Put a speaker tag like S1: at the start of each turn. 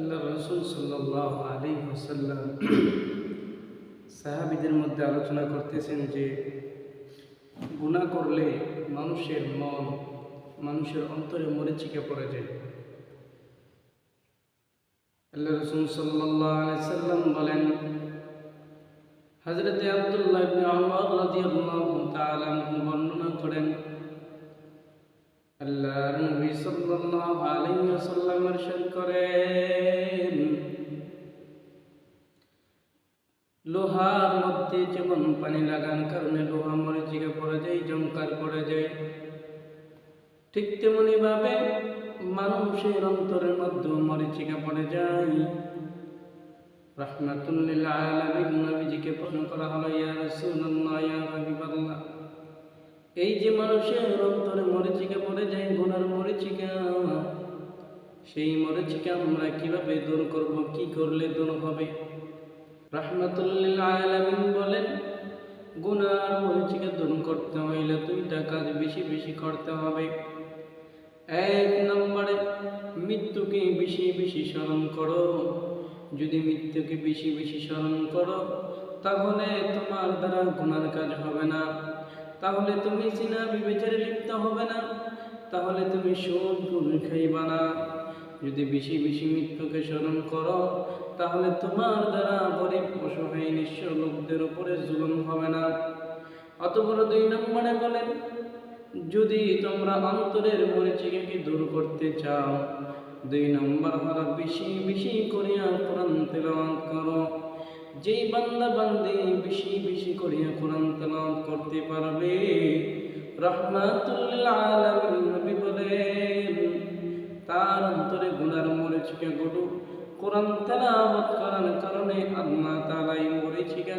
S1: আল্লাহ রসুল সাল্লাহ আলী হোসাল্লাম সাহাবিদের মধ্যে আলোচনা করতেছেন যে গুণা করলে মানুষের মন মানুষের অন্তরে মরিচিকা পড়ে যায়। আল্লাহ রসুল সাল্লাহ সাল্লাম বলেন হজরতে আবদুল্লাহ বর্ণনা করেন ওয়াসাল্লাম ইরশাদ করেন। লোহার মধ্যে যেমন পানি লাগার কারণে লোহা মরিচিকা পড়ে যায় জমকার পড়ে যায়। ঠিক তেমনি ভাবে মানুষের অন্তরের মধ্যে মরিচিকা পড়ে যায়। রহমাতুল্লিল করা হলো, ইয়া রাসূলুল্লাহ, ইয়া হাবিবাল্লাহ, এই যে মানুষের অন্তরে মরিচিকা পড়ে যায় সেই মরিচিকা আমরা কীভাবে দূর করব, কি করলে দূর হবে? রহমাতুল্লিল আলামিন বলেন, গুনার মরিচিকা দূর করতে হইলে দুইটা কাজ বেশি বেশি করতে হবে। এক নম্বরে, মৃত্যুকে বেশি বেশি স্মরণ করো। যদি মৃত্যুকে বেশি বেশি স্মরণ করো, তাহলে তোমার দ্বারা গুনার কাজ হবে না। তাহলে তুমি সিনা বিবেচারে লিপ্ত হবে না। তাহলে তুমি সুদ, গুণ খাইবা না। যদি বেশি বেশি মৃত্যুকে স্মরণ করো, তাহলে তোমার দ্বারা গরিব অসহায় নিঃস্ব লোকদের উপরে জুলুম হবে না। অতপর দুই নম্বরে বলেন, যদি তোমরা অন্তরের পরিচয়কে দূর করতে চাও, দুই নম্বর হলো বেশি বেশি করিয়া কোরআন তেলাওয়াত করো। যেই বান্দা বান্দি বেশি বেশি করিয়া কোরআন তেলাওয়াত করতে পারবে, রহমাতুল আলামিন নবী বলেন কোরআন তালাওয়াত করার কারণে আল্লাহ তালাই মরিচিকা